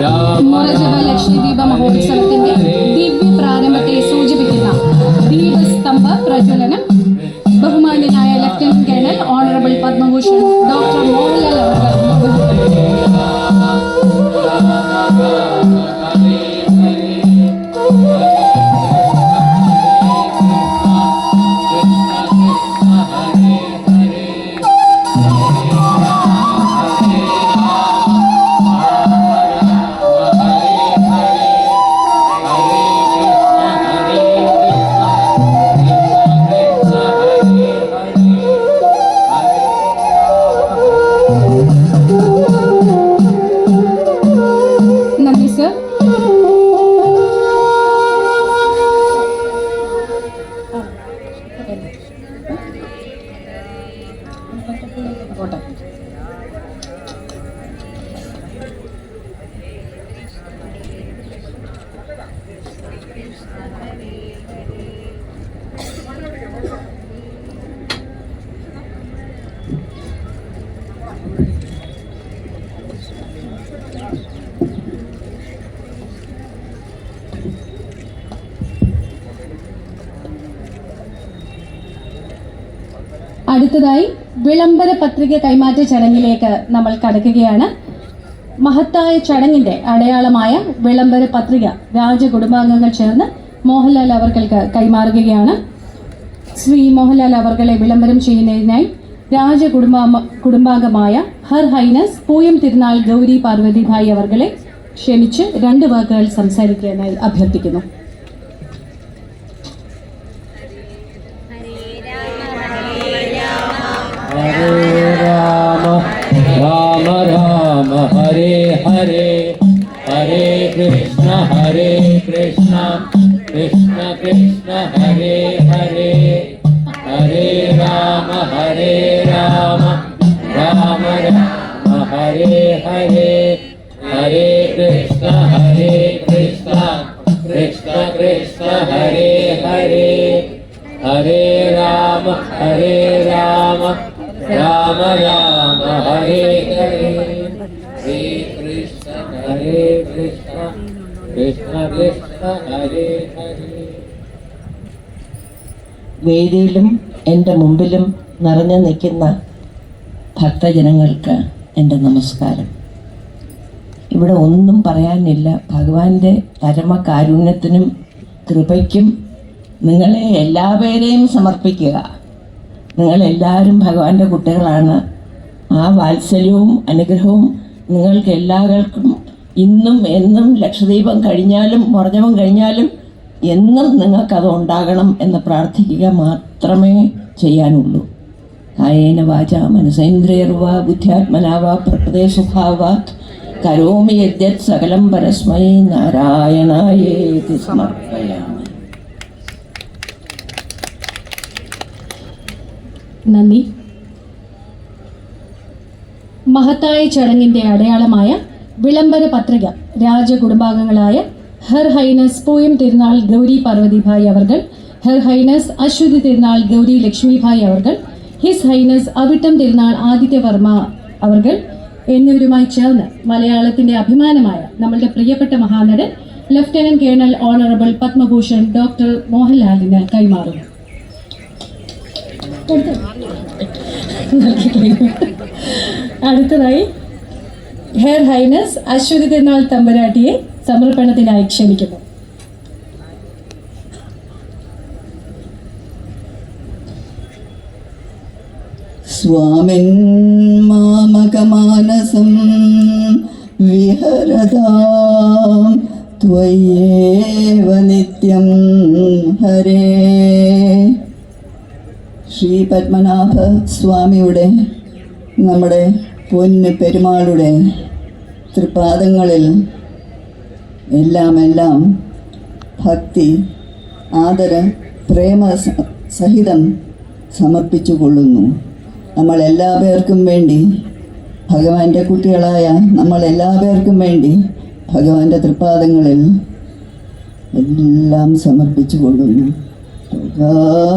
രാമ ലക്ഷദ്വീപ മഹോത്സവത്തിന്റെ ദിവ്യ പ്രാരംഭത്തെ സൂചിപ്പിക്കുന്ന ദീപസ്തംഭ പ്രജ്വലനം അടുത്തതായി വിളംബര പത്രിക കൈമാറ്റ ചടങ്ങിലേക്ക് നമ്മൾ കടക്കുകയാണ്. മഹത്തായ ചടങ്ങിന്റെ അടയാളമായ വിളംബര പത്രിക രാജകുടുംബാംഗങ്ങൾ ചേർന്ന് മോഹൻലാൽ അവർക്കൾക്ക് കൈമാറുകയാണ്. ശ്രീ മോഹൻലാൽ അവർകളെ വിളംബരം ചെയ്യുന്നതിനായി രാജകുടുംബ കുടുംബാംഗമായ ഹർ ഹൈനസ് പൂയം തിരുനാൾ ഗൗരി പാർവതി ഭായ് അവർകളെ ക്ഷണിച്ച് രണ്ട് വാക്കുകൾ സംസാരിക്കാനായി അഭ്യർത്ഥിക്കുന്നു. ഹരേ हरे कृष्ण കൃഷ്ണ कृष्ण കൃഷ്ണ കൃഷ്ണ കൃഷ്ണ ഹരേ ഹരേ ഹരേ രാമ ഹരേ രാമ രാമ രാമ ഹരേ हरे कृष्ण ഹരേ കൃഷ്ണ കൃഷ്ണ കൃഷ്ണ ഹരേ ഹരേ വേദിയിലും എന്റെ മുമ്പിലും നിറഞ്ഞു നിൽക്കുന്ന ഭക്തജനങ്ങൾക്ക് എന്റെ നമസ്കാരം. ഇവിടെ ഒന്നും പറയാനില്ല. ഭഗവാന്റെ പരമകാരുണ്യത്തിനും കൃപയ്ക്കും നിങ്ങളെ എല്ലാവരെയും സമർപ്പിക്കുക. നിങ്ങളെല്ലാവരും ഭഗവാന്റെ കുട്ടികളാണ്. ആ വാത്സല്യവും അനുഗ്രഹവും നിങ്ങൾക്ക് എല്ലാവർക്കും ഇന്നും എന്നും ലക്ഷദീപം കഴിഞ്ഞാലും മുറഞ്ഞവം കഴിഞ്ഞാലും എന്നും നിങ്ങൾക്കത് ഉണ്ടാകണം എന്ന് പ്രാർത്ഥിക്കുക മാത്രമേ ചെയ്യാനുള്ളൂ. കായേന വാച മനസേന്ദ്രിയർവ പ്രകൃതേ സ്വഭാവാത് കരോമി യദ്യത് സകലം പരസ്മൈ നാരായണായേതി സമർപ്പയാമി. നന്ദി. മഹത്തായ ചടങ്ങിന്റെ അടയാളമായ വിളംബര പത്രിക രാജകുടുംബാംഗങ്ങളായ ഹെർ ഹൈനസ് പൂയം തിരുനാൾ ഗൗരി പാർവതിഭായ് അവർകൾ ഹെർ ഹൈനസ് അശ്വതി തിരുനാൾ ഗൗരി ലക്ഷ്മിഭായ് അവർകൾ ഹിസ് ഹൈനസ് അവിട്ടം തിരുനാൾ ആദിത്യവർമ്മ അവർകൾ എന്നിവരുമായി ചേർന്ന് മലയാളത്തിന്റെ അഭിമാനമായ നമ്മളുടെ പ്രിയപ്പെട്ട മഹാനടൻ lieutenant colonel honourable Padma Bhushan doctor മോഹൻലാലിന് കൈമാറുന്നു. അടുത്തതായി ഹെയർ ഹൈനസ് അശ്വതി തിരുനാൾ തമ്പുരാട്ടിയെ സമർപ്പണത്തിനായി ക്ഷണിക്കുന്നു. स्वामिन् मामकमानसं विहरतां त्वय्येव नित्यं ഹരേ ശ്രീ പത്മനാഭ സ്വാമിയുടെ നമ്മുടെ പൊന്ന് പെരുമാളുടെ തൃപാദങ്ങളിൽ എല്ലാം എല്ലാം ഭക്തി ആദര പ്രേമ സ- സഹിതം സമർപ്പിച്ചു കൊള്ളുന്നു നമ്മൾ എല്ലാ പേർക്കും വേണ്ടി ഭഗവാന്റെ കുട്ടികളായ നമ്മൾ എല്ലാ പേർക്കും വേണ്ടി ഭഗവാന്റെ തൃപ്പാദങ്ങളിൽ എല്ലാം സമർപ്പിച്ചു കൊള്ളുന്നു.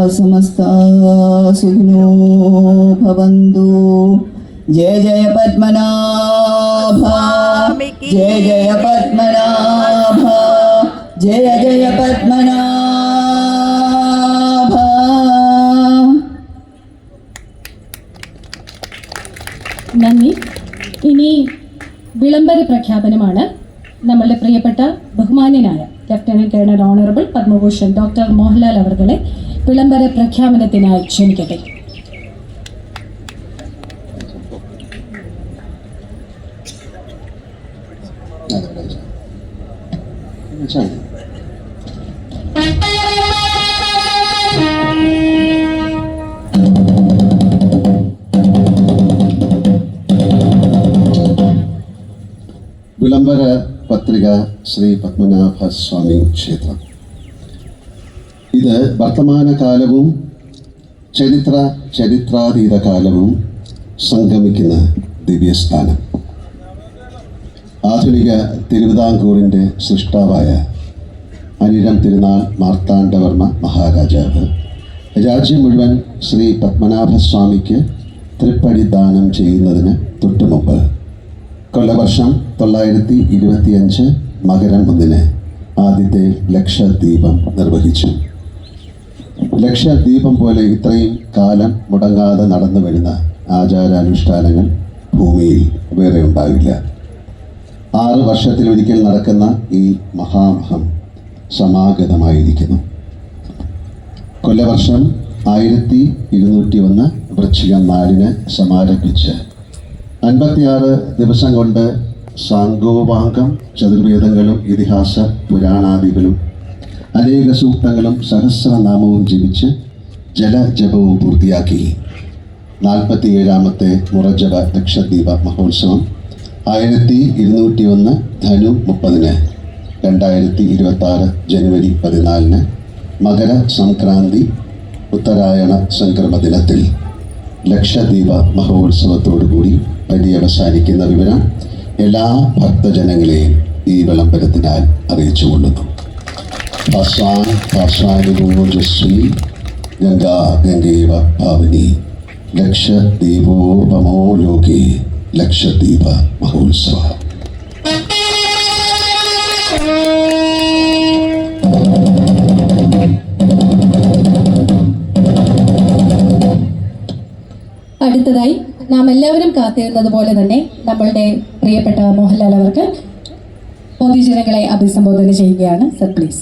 സമസ്തോന്തു സമസ്താ ഭവന്തു. ജയ ജയ പത്മനാഭ. ജയ ജയ പത്മനാഭ. ജയ ജയ പത്മനാഭ. വിളംബര പ്രഖ്യാപനമാണ് നമ്മളുടെ പ്രിയപ്പെട്ട ബഹുമാന്യനായ lieutenant colonel honourable Padma Bhushan doctor Mohanlal അവർകളെ വിളംബര പ്രഖ്യാപനത്തിനായി ക്ഷണിക്കട്ടെ. വിളംബര പത്രിക ശ്രീ പത്മനാഭ സ്വാമി ക്ഷേത്രം. ഇത് വർത്തമാനകാലവും ചരിത്ര ചരിത്രാതീത കാലവും സംഗമിക്കുന്ന ദിവ്യസ്ഥാനം. ആധുനിക തിരുവിതാംകൂറിന്റെ സൃഷ്ടാവായ അനിരം തിരുനാൾ മാർത്താണ്ഡവർമ്മ മഹാരാജാവ് രാജ്യം മുഴുവൻ ശ്രീ പത്മനാഭസ്വാമിക്ക് തൃപ്പടി ദാനം ചെയ്യുന്നതിന് തൊട്ടുമുമ്പ് കൊല്ലവർഷം തൊള്ളായിരത്തി ഇരുപത്തിയഞ്ച് മകരം ഒന്നിന് ആദ്യത്തെ ലക്ഷദ്വീപം നിർവഹിച്ചു. ലക്ഷദ്വീപം പോലെ ഇത്രയും കാലം മുടങ്ങാതെ നടന്നു വരുന്ന ആചാരാനുഷ്ഠാനങ്ങൾ ഭൂമിയിൽ വേറെ ഉണ്ടാവില്ല. ആറ് വർഷത്തിലൊരിക്കൽ നടക്കുന്ന ഈ മഹാമഹം സമാഗതമായിരിക്കുന്നു. കൊല്ലവർഷം ആയിരത്തി ഇരുന്നൂറ്റി ഒന്ന് വൃശ്ചികം നാലിന് സമാരംഭിച്ച് അൻപത്തിയാറ് ദിവസം കൊണ്ട് സാങ്കോപാംഗം ചതുർവേദങ്ങളും ഇതിഹാസ പുരാണാദികളും അനേക സൂക്തങ്ങളും സഹസ്രനാമവും ജപിച്ച് ജലജപവും പൂർത്തിയാക്കി. നാൽപ്പത്തിയേഴാമത്തെ മുറജപ ലക്ഷദ്വീപ മഹോത്സവം ആയിരത്തി ഇരുന്നൂറ്റി ഒന്ന് ധനു മുപ്പതിന് രണ്ടായിരത്തി ഇരുപത്തി ആറ് ജനുവരി പതിനാലിന് മകര സംക്രാന്തി ഉത്തരായണ സംക്രമ ദിനത്തിൽ. ലക്ഷദ്വീപ മഹോത്സവത്തോടുകൂടി പര്യവസാനിക്കുന്ന വിവരം എല്ലാ ഭക്തജനങ്ങളെയും ഈ വിളംബരത്തിനാൽ അറിയിച്ചു കൊള്ളുന്നു. ഭസ്വാനുഭോജസ്വി ഗംഗാ ഗംഗേവ ഭാവനി ലക്ഷദ്വീപോപമോ ലോകേ ലക്ഷദ്വീപ മഹോത്സവ. അടുത്തതായി നാം എല്ലാവരും കാത്തിരുന്നത് പോലെ തന്നെ നമ്മളുടെ പ്രിയപ്പെട്ട മോഹൻലാൽ അവർക്ക് പൊതുജനങ്ങളെ അഭിസംബോധന ചെയ്യുകയാണ്. സർ പ്ലീസ്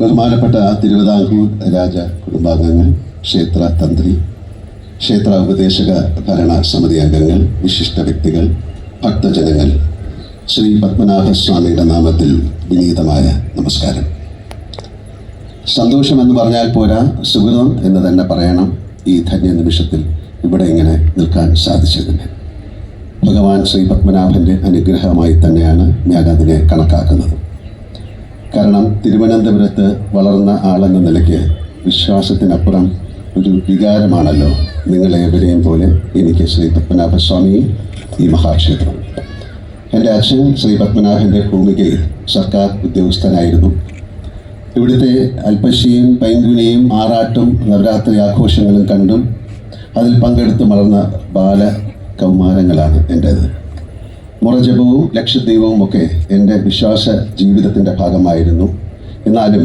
ബഹുമാനപ്പെട്ട തിരുവിതാംകൂർ രാജ കുടുംബാംഗങ്ങൾ ക്ഷേത്ര തന്ത്രി ക്ഷേത്ര ഉപദേശക ഭരണ സമിതി അംഗങ്ങൾ വിശിഷ്ട വ്യക്തികൾ ഭക്തജനങ്ങൾ ശ്രീ പത്മനാഭസ്വാമിയുടെ നാമത്തിൽ വിനീതമായ നമസ്കാരം. സന്തോഷം എന്ന് പറഞ്ഞാൽ പോരാ സുഹൃതം എന്ന് തന്നെ പറയണം ഈ ധന്യ നിമിഷത്തിൽ ഇവിടെ ഇങ്ങനെ നിൽക്കാൻ സാധിച്ചതിന്. ഭഗവാൻ ശ്രീ പത്മനാഭന്റെ അനുഗ്രഹമായി തന്നെയാണ് ഞാൻ അതിനെ കണക്കാക്കുന്നത്. കാരണം തിരുവനന്തപുരത്ത് വളർന്ന ആളെന്ന നിലയ്ക്ക് വിശ്വാസത്തിനപ്പുറം ഒരു വികാരമാണല്ലോ നിങ്ങളേവരെയും പോലെ എനിക്ക് ശ്രീ പത്മനാഭസ്വാമിയും ഈ മഹാക്ഷേത്രം. എന്റെ അച്ഛൻ ശ്രീ പത്മനാഭന്റെ ഭൂമികയിൽ സർക്കാർ ഉദ്യോഗസ്ഥനായിരുന്നു. ഇവിടുത്തെ അൽപ്പശിയും പൈങ്കുനിയും ആറാട്ടും നവരാത്രി ആഘോഷങ്ങളും കണ്ടും അതിൽ പങ്കെടുത്ത് വളർന്ന ബാല കൗമാരങ്ങളാണ് എന്റേത് മുറജപവും ലക്ഷദ്വീപവും ഒക്കെ എന്റെ വിശ്വാസ ജീവിതത്തിന്റെ ഭാഗമായിരുന്നു. എന്നാലും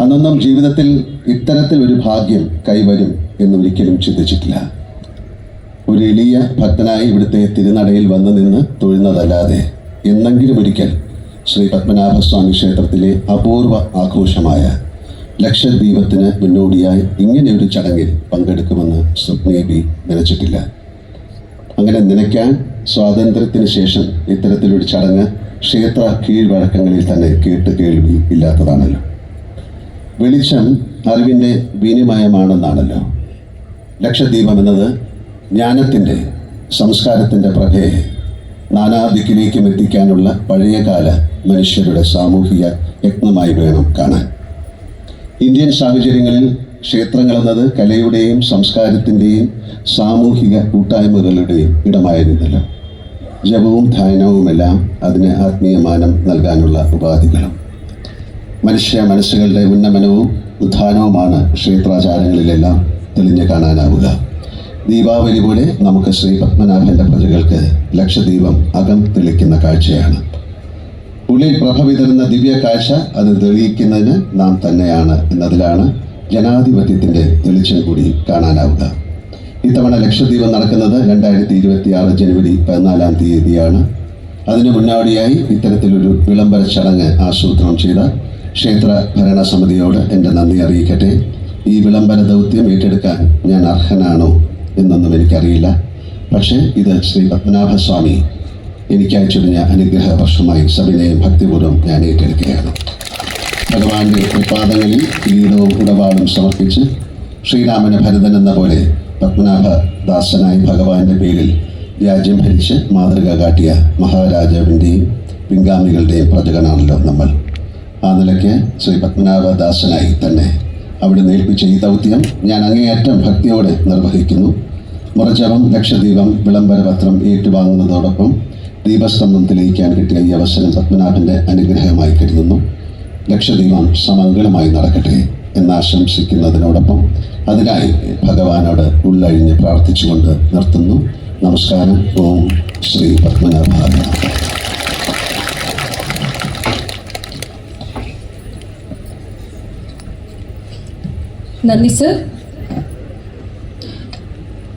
അന്നൊന്നും ജീവിതത്തിൽ ഇത്തരത്തിൽ ഒരു ഭാഗ്യം കൈവരും എന്നൊരിക്കലും ചിന്തിച്ചിട്ടില്ല. ഒരു എളിയ ഭക്തനായി ഇവിടുത്തെ തിരുനടയിൽ വന്നു നിന്ന് തൊഴുന്നതല്ലാതെ എന്നെങ്കിലും ഒരിക്കൽ ശ്രീ പത്മനാഭസ്വാമി ക്ഷേത്രത്തിലെ അപൂർവ ആഘോഷമായ ലക്ഷദ്വീപത്തിന് മുന്നോടിയായി ഇങ്ങനെ ഒരു ചടങ്ങിൽ പങ്കെടുക്കുമെന്ന് സ്വപ്നേബി നനച്ചിട്ടില്ല. അങ്ങനെ നനയ്ക്കാൻ സ്വാതന്ത്ര്യത്തിന് ശേഷം ഇത്തരത്തിലൊരു ചടങ്ങ് ക്ഷേത്ര കീഴ്വഴക്കങ്ങളിൽ തന്നെ കേട്ട് കേൾവി ഇല്ലാത്തതാണല്ലോ. വെളിച്ചം അറിവിന്റെ വിനിമയമാണെന്നാണല്ലോ. ലക്ഷദ്വീപം എന്നത് ജ്ഞാനത്തിന്റെ സംസ്കാരത്തിന്റെ പ്രഭയെ നാനാദിക്കിലേക്കും എത്തിക്കാനുള്ള പഴയകാല മനുഷ്യരുടെ സാമൂഹിക യത്നമായി വേണം കാണാൻ. ഇന്ത്യൻ സാഹചര്യങ്ങളിൽ ക്ഷേത്രങ്ങൾ എന്നത് കലയുടെയും സംസ്കാരത്തിന്റെയും സാമൂഹിക കൂട്ടായ്മകളുടെയും ഇടമായിരുന്നില്ല. ജപവും ധ്യാനവുമെല്ലാം അതിന് ആത്മീയമാനം നൽകാനുള്ള ഉപാധികളും. മനുഷ്യ മനസ്സുകളുടെ ഉന്നമനവും ഉത്ഥാനവുമാണ് ക്ഷേത്രാചാരങ്ങളിലെല്ലാം തെളിഞ്ഞു കാണാനാവുക. ദീപാവലി പോലെ നമുക്ക് ശ്രീ പത്മനാഭന്റെ പ്രജകൾക്ക് ലക്ഷദീപം അകം തെളിക്കുന്ന കാഴ്ചയാണ്. ഉള്ളിൽ പ്രഭ വിതറുന്ന ദിവ്യ കാഴ്ച അത് തെളിയിക്കുന്നതിന് നാം തന്നെയാണ് എന്നതിലാണ് ജനാധിപത്യത്തിന്റെ തെളിച്ചം കൂടി കാണാനാവുക. ഇത്തവണ ലക്ഷദ്വീപം നടക്കുന്നത് രണ്ടായിരത്തി ഇരുപത്തി ആറ് ജനുവരി പതിനാലാം തീയതിയാണ്. അതിനു മുന്നോടിയായി ഇത്തരത്തിലൊരു വിളംബര ചടങ്ങ് ആസൂത്രണം ചെയ്ത ക്ഷേത്ര ഭരണസമിതിയോട് എന്റെ നന്ദി അറിയിക്കട്ടെ. ഈ വിളംബര ദൗത്യം ഏറ്റെടുക്കാൻ ഞാൻ അർഹനാണോ എന്നൊന്നും എനിക്കറിയില്ല. പക്ഷേ ഇത് ശ്രീ പത്മനാഭസ്വാമി എനിക്ക് അയച്ചൊരിഞ്ഞ അനുഗ്രഹ വർഷമായി സവിനയം ഭക്തിപൂർവം ഞാൻ ഏറ്റെടുക്കുകയാണ്. ഭഗവാന്റെ പാദങ്ങളിൽ കിരീടവും ഉടപാടും സമർപ്പിച്ച് ശ്രീരാമന് ഭരതൻ എന്ന പോലെ പത്മനാഭ ദാസനായി ഭഗവാന്റെ പേരിൽ രാജ്യം ഭരിച്ച് മാതൃക കാട്ടിയ മഹാരാജാവിന്റെയും പിൻഗാമികളുടെയും പ്രജകനാണല്ലോ നമ്മൾ. ആ നിലയ്ക്ക് ശ്രീ പത്മനാഭദാസനായി തന്നെ അവിടെ നേൽപ്പിച്ച ഈ ദൗത്യം ഞാൻ അങ്ങേയറ്റം ഭക്തിയോടെ നിർവഹിക്കുന്നു. മുറച്ചവം ലക്ഷദ്വീപം വിളംബര പത്രം ഏറ്റുവാങ്ങുന്നതോടൊപ്പം ദീപസ്തംഭം തെളിയിക്കാൻ കിട്ടിയ ഈ അവസരം പത്മനാഭന്റെ അനുഗ്രഹമായി കരുതുന്നു. ലക്ഷദീപം സമംഗളമായി നടക്കട്ടെ എന്നാശംസിക്കുന്നതിനോടൊപ്പം അതിനായി ഭഗവാനോട് ഉള്ളഴിഞ്ഞ് പ്രാർത്ഥിച്ചുകൊണ്ട് നിർത്തുന്നു. നമസ്കാരം. ഓം ശ്രീ പത്മനാഭായ. നന്ദി സർ.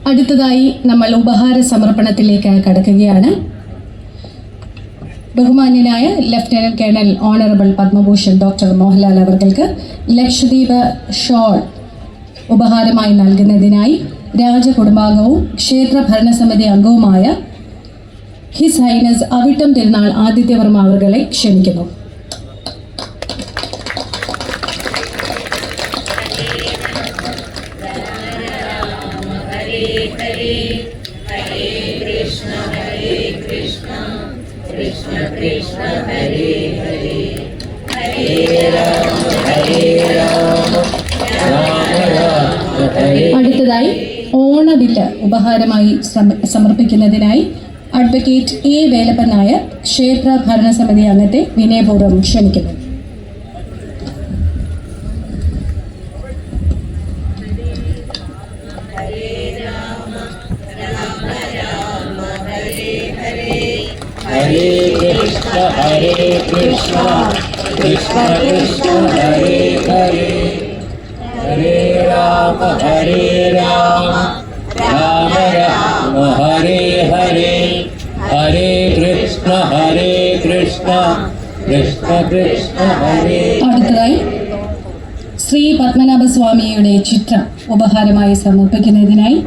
അടുത്തതായി നമ്മൾ ഉപഹാര സമർപ്പണത്തിലേക്ക് കടക്കുകയാണ്. ബഹുമാന്യനായ lieutenant colonel honourable Padma Bhushan doctor Mohanlal അവർക്ക് ലക്ഷദ്വീപ് ഷോൾ ഉപഹാരമായി നൽകുന്നതിനായി രാജകുടുംബാംഗവും ക്ഷേത്ര ഭരണസമിതി അംഗവുമായ ഹിസ് ഹൈനസ് അവിട്ടം തിരുനാൾ ആദിത്യവർമ്മ അവർകളെ ക്ഷണിക്കുന്നു. സമർപ്പിക്കുന്നതിനായി അഡ്വക്കേറ്റ് എ വേലപ്പൻ നായർ ക്ഷേത്ര ഭരണസമിതി അംഗത്തെ വിനയപൂർവം ക്ഷണിക്കുന്നു ഹരേ കൃഷ്ണ ഹരേ Krishna, കൃഷ്ണ കൃഷ്ണ ഹരേ ഹരേ ഹരേ രാമ ഹരേ രാമ ഹരേ ഹരേ. ഹരേ കൃഷ്ണ ഹരേ കൃഷ്ണ. കൃഷ്ണ കൃഷ്ണ ഹരേ. അടുത്തതായി ശ്രീ പത്മനാഭ സ്വാമിയുടെ ചിത്രം ഉപഹാരമായി സമർപ്പിക്കുന്നതിനായി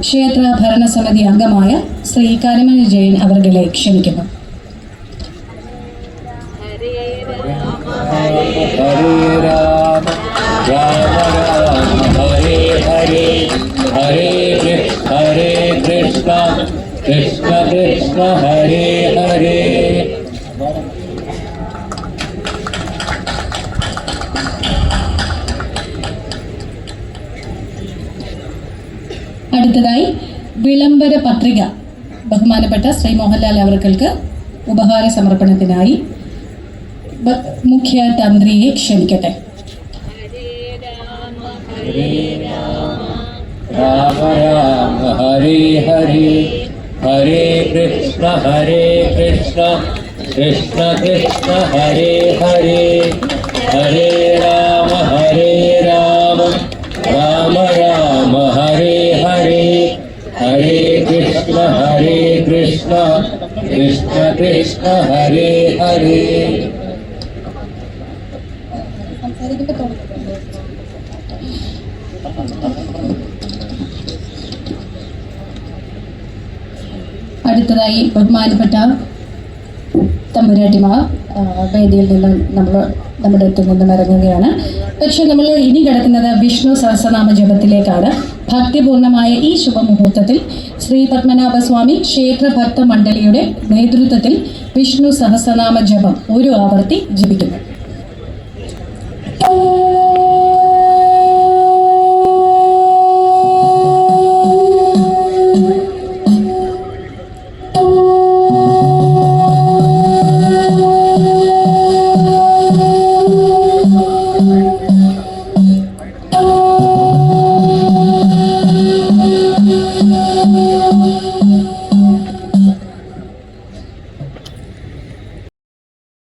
ക്ഷേത്ര ഭരണസമിതി അംഗമായ ശ്രീ കരമന ജയൻ അവർകളെ ക്ഷണിക്കുന്നു. ഹരേ രാമ രാമ പത്രിക ബഹുമാനപ്പെട്ട ശ്രീ മോഹൻലാൽ അവർക്കൾക്ക് ഉപഹാര സമർപ്പണത്തിനായി മുഖ്യ തന്ത്രിയെ ക്ഷണിക്കട്ടെ രാമ രാമ ഹരി ഹരി ഹരേ കൃഷ്ണ ഹരേ കൃഷ്ണ കൃഷ്ണ കൃഷ്ണ ഹരേ ഹരേ ഹരേ രാമ ഹരേ कृष्ण कृष्ण हरे हरे അടുത്തതായി ബഹുമാനപ്പെട്ട തമ്പുരാട്ടിമാർ ആ, വേദിയിൽ നിന്ന് നമ്മൾ നമ്മുടെ അടുത്ത് നിന്നും ഇറങ്ങുകയാണ്. പക്ഷെ നമ്മൾ ഇനി കിടക്കുന്നത് വിഷ്ണു സഹസ്രനാമ ജപത്തിലേക്കാണ്. ഭക്തിപൂർണമായ ഈ ശുഭമുഹൂർത്തത്തിൽ ശ്രീ പത്മനാഭസ്വാമി ക്ഷേത്ര ഭക്ത മണ്ഡലിയുടെ നേതൃത്വത്തിൽ വിഷ്ണു സഹസ്രനാമ ജപം ഒരു ആവർത്തി ജപിക്കുന്നു.